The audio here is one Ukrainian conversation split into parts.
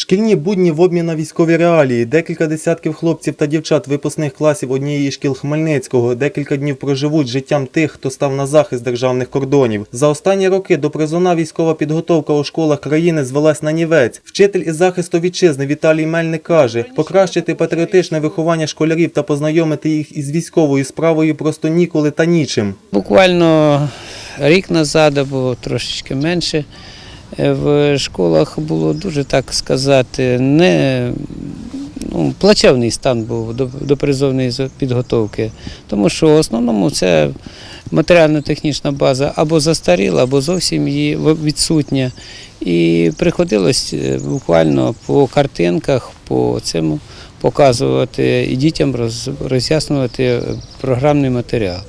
Шкільні будні в обмін на військові реалії. Декілька десятків хлопців та дівчат випускних класів однієї шкіл Хмельницького декілька днів проживуть життям тих, хто став на захист державних кордонів. За останні роки до призовна військова підготовка у школах країни звелась на нівець. Вчитель із захисту вітчизни Віталій Мельник каже, покращити патріотичне виховання школярів та познайомити їх із військовою справою просто ніколи та нічим. Буквально рік назад або трошечки менше в школах було дуже так сказати, не ну, плачевний стан був до, до призовної підготовки, тому що в основному це матеріально-технічна база або застаріла, або зовсім її відсутня. І приходилось е, буквально по картинках, по цьому показувати і дітям роз, роз'яснювати е, програмний матеріал.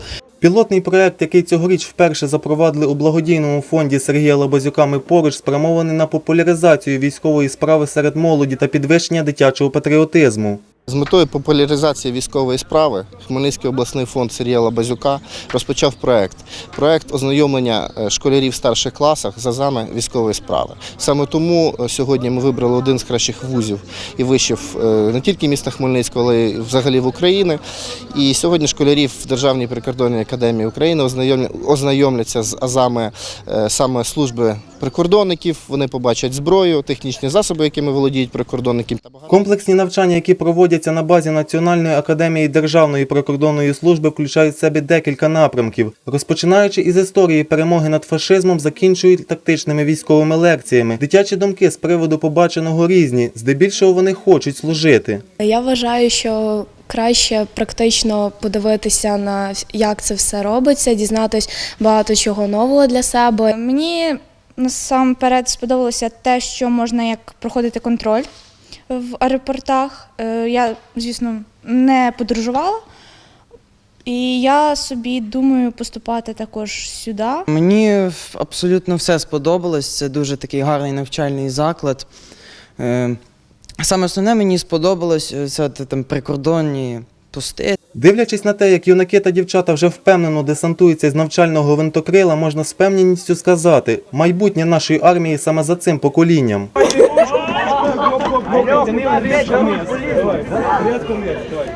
Пілотний проект, який цьогоріч вперше запровадили у благодійному фонді Сергія Лабазюка «Ми поруч, спрямований на популяризацію військової справи серед молоді та підвищення дитячого патріотизму. З метою популяризації військової справи Хмельницький обласний фонд Сергія Лабазюка розпочав проект. Проект ознайомлення е, школярів старших класах з азами військової справи. Саме тому е, сьогодні ми вибрали один з кращих вузів і вишів е, не тільки міста Хмельницького, але й взагалі в Україні. І сьогодні школярів в Державній прикордонній академії України ознайомляться з азами саме служби прикордонників. Вони побачать зброю, технічні засоби, якими володіють прикордонники. Комплексні навчання, які проводяться на базі Національної академії Державної прикордонної служби, включають в себе декілька напрямків. Розпочинаючи із історії перемоги над фашизмом, закінчують тактичними військовими лекціями. Дитячі думки з приводу побаченого різні. Здебільшого вони хочуть служити. Я вважаю, що краще практично подивитися на як це все робиться, дізнатись багато чого нового для себе. Мені насамперед сподобалося те, що можна як проходити контроль в аеропортах. Е, Я, звісно, не подорожувала. І я собі думаю поступати також сюди. Мені абсолютно все сподобалось. Це дуже такий гарний навчальний заклад. Е, Саме основне мені сподобалось е, це там прикордонні пости. Дивлячись на те, як юнаки та дівчата вже впевнено десантуються з навчального винтокрила, можна з певністю сказати, майбутнє нашої армії саме за цим поколінням. Рядком вниз, давай.